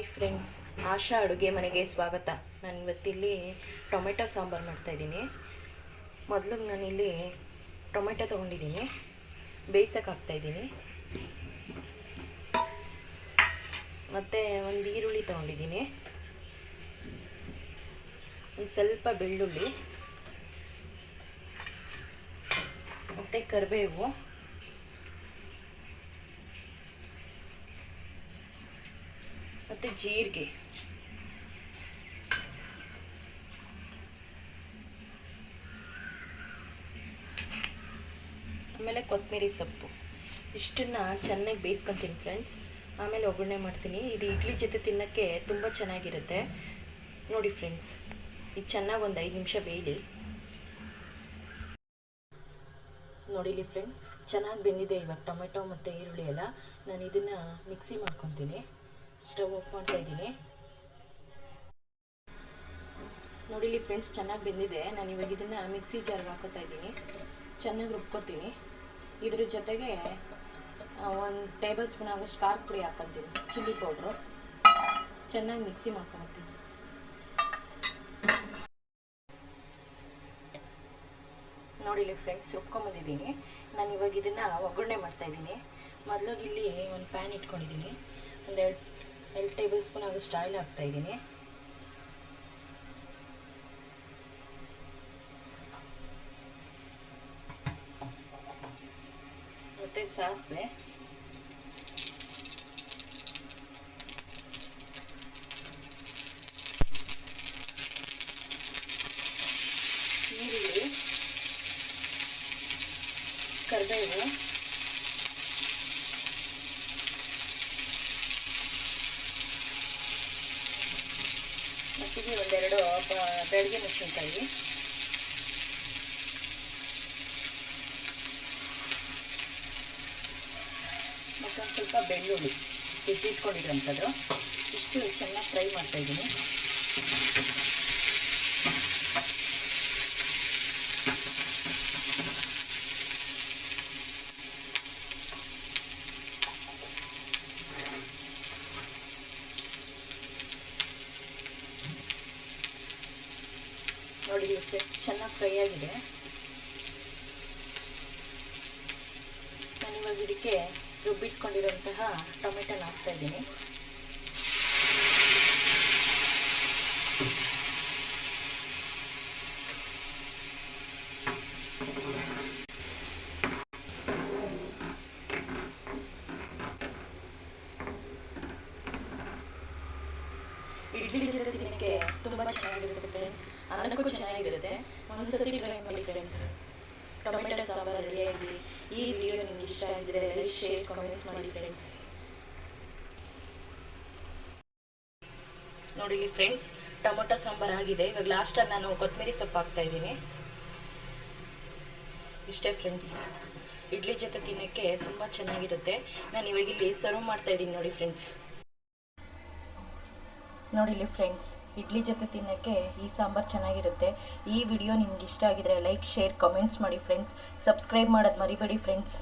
Hi friends, ಆಶಾ ಅಡುಗೆ ಮನೆಗೆ ಸ್ವಾಗತ. ನಾನು ಇವತ್ತಿಲ್ಲಿ ಟೊಮೆಟೊ ಸಾಂಬಾರು ಮಾಡ್ತಾಯಿದ್ದೀನಿ ಮೊದಲು ನಾನಿಲ್ಲಿ ಟೊಮೆಟೊ ತೊಗೊಂಡಿದ್ದೀನಿ. ಬೇಯಿಸೋಕೆ ಹಾಕ್ತಾಯಿದ್ದೀನಿ ಮತ್ತು ಒಂದು ಈರುಳ್ಳಿ ತೊಗೊಂಡಿದ್ದೀನಿ. ಒಂದು ಸ್ವಲ್ಪ ಬೆಳ್ಳುಳ್ಳಿ. ಮತ್ತು ಕರಿಬೇವು. ಮತ್ತು ಜೀರಿಗೆ. ಆಮೇಲೆ ಕೊತ್ತಂಬರಿ ಸೊಪ್ಪು. ಇಷ್ಟನ್ನು ಚೆನ್ನಾಗಿ ಬೇಯಿಸ್ಕೊತೀನಿ ಫ್ರೆಂಡ್ಸ್ ಆಮೇಲೆ ಒಗ್ಗರಣೆ ಮಾಡ್ತೀನಿ. ಇದು ಇಡ್ಲಿ ಜೊತೆ ತಿನ್ನೋಕ್ಕೆ ತುಂಬ ಚೆನ್ನಾಗಿರುತ್ತೆ. ನೋಡಿ ಫ್ರೆಂಡ್ಸ್ ಇದು ಚೆನ್ನಾಗಿ ಒಂದು ಐದು ನಿಮಿಷ ಬೇಯಲಿ. ನೋಡಿಲಿ ಫ್ರೆಂಡ್ಸ್ ಚೆನ್ನಾಗಿ ಬೆಂದಿದೆ ಇವಾಗ ಟೊಮೆಟೊ ಮತ್ತು ಈರುಳ್ಳಿ ಎಲ್ಲ. ನಾನು ಇದನ್ನು ಮಿಕ್ಸಿ ಮಾಡ್ಕೊತೀನಿ. ಸ್ಟವ್ ಆಫ್ ಮಾಡ್ತಾ ಇದ್ದೀನಿ. ನೋಡಿಲಿ ಫ್ರೆಂಡ್ಸ್, ಚೆನ್ನಾಗಿ ಬೆಂದಿದೆ. ನಾನು ಇವಾಗ ಇದನ್ನು ಮಿಕ್ಸಿ ಜಾರ್ಗೆ ಹಾಕೋತಾ ಇದ್ದೀನಿ. ಚೆನ್ನಾಗಿ ರುಬ್ಕೋತೀನಿ. ಇದ್ರ ಜೊತೆಗೆ ಒಂದು ಟೇಬಲ್ ಸ್ಪೂನ್ ಆಗೋಷ್ಟು ಖಾರ ಪುಡಿ ಹಾಕೊತೀನಿ. Chilli powder. ಚೆನ್ನಾಗಿ ಮಿಕ್ಸಿ ಮಾಡ್ಕೊತೀನಿ. ನೋಡಿಲಿ ಫ್ರೆಂಡ್ಸ್, ರುಬ್ಕೊಂಬಂದಿದ್ದೀನಿ. ನಾನು ಇವಾಗ ಇದನ್ನು ಒಗ್ಗರಣೆ ಮಾಡ್ತಾಯಿದ್ದೀನಿ ಮೊದಲು ಇಲ್ಲಿ ಒಂದು ಪ್ಯಾನ್ ಇಟ್ಕೊಂಡಿದ್ದೀನಿ. ಒಂದು ಎರಡು ಟೇಬಲ್ ಸ್ಪೂನ್ ಆದಷ್ಟು ಆಯಿಲ್ ಹಾಕ್ತಾಯಿದ್ದೀನಿ ಮತ್ತು ಸಾಸಿವೆ. ಈರುಳ್ಳಿ. ಕರಿಬೇವು. ಮತ್ತಿಗೆ ಒಂದೆರಡು ಬೆಳಗ್ಗೆ ಮೆಣಸಿನ್ಕಾಯಿ ಮತ್ತೊಂದು ಸ್ವಲ್ಪ ಬೆಳ್ಳುಳ್ಳಿ ಎತ್ತಿಟ್ಕೊಂಡಿರೋಂಥದ್ದು ಇಷ್ಟು ಚೆನ್ನಾಗಿ ಫ್ರೈ ಮಾಡ್ತಾಯಿದ್ದೀನಿ ನೋಡಿ ಚೆನ್ನಾಗಿ ಫ್ರೈ ಆಗಿದೆ. ನಾನಿವಾಗ ಇದಕ್ಕೆ ರುಬ್ಬಿಟ್ಕೊಂಡಿರೋಂತಹ ಟೊಮೆಟೊನ ಹಾಕ್ತಾ ಇದ್ದೀನಿ ಇಡ್ಲಿ ಜೊತೆ ತಿನ್ನಕ್ಕೆ ತುಂಬ ಚೆನ್ನಾಗಿರುತ್ತೆ ಫ್ರೆಂಡ್ಸ್ ಅನ್ನಕ್ಕೂ ಚೆನ್ನಾಗಿರುತ್ತೆ. ಒಂದ್ಸತಿ ಟ್ರೈ ಮಾಡಿ ಫ್ರೆಂಡ್ಸ್ ಟೊಮೆಟೊ ಸಾಂಬಾರ್ ರೆಡಿಯಾಗಿ ಈ ವಿಡಿಯೋ ನಿಮ್ಗೆ ಇಷ್ಟ ಆಗಿದ್ರೆ ಲೈಕ್ ಶೇರ್ ಕಾಮೆಂಟ್ಸ್ ಮಾಡಿ ಫ್ರೆಂಡ್ಸ್ ನೋಡಿ ಫ್ರೆಂಡ್ಸ್ ಟೊಮೊಟೊ ಸಾಂಬಾರ್ ಆಗಿದೆ. ಇವಾಗ ಲಾಸ್ಟಲ್ಲಿ ನಾನು ಕೊತ್ತಂಬರಿ ಸೊಪ್ಪು ಹಾಕ್ತಾ ಇದ್ದೀನಿ. ಇಷ್ಟೇ ಫ್ರೆಂಡ್ಸ್ ಇಡ್ಲಿ ಜೊತೆ ತಿನ್ನೋಕ್ಕೆ ತುಂಬ ಚೆನ್ನಾಗಿರುತ್ತೆ. ನಾನು ಇವಾಗ ಇಲ್ಲಿ ಸರ್ವ್ ಮಾಡ್ತಾ ಇದ್ದೀನಿ ನೋಡಿ ಫ್ರೆಂಡ್ಸ್ ನೋಡಿಲಿ ಫ್ರೆಂಡ್ಸ್ ಇಡ್ಲಿ ಜೊತೆ ತಿನ್ನೋಕ್ಕೆ ಈ ಸಾಂಬಾರು ಚೆನ್ನಾಗಿರುತ್ತೆ. ಈ ವಿಡಿಯೋ ನಿಮ್ಗೆ ಇಷ್ಟ ಆಗಿದ್ರೆ ಲೈಕ್ ಶೇರ್ ಕಮೆಂಟ್ಸ್ ಮಾಡಿ ಫ್ರೆಂಡ್ಸ್ ಸಬ್ಸ್ಕ್ರೈಬ್ ಮಾಡೋದು ಮರಿಬೇಡಿ ಫ್ರೆಂಡ್ಸ್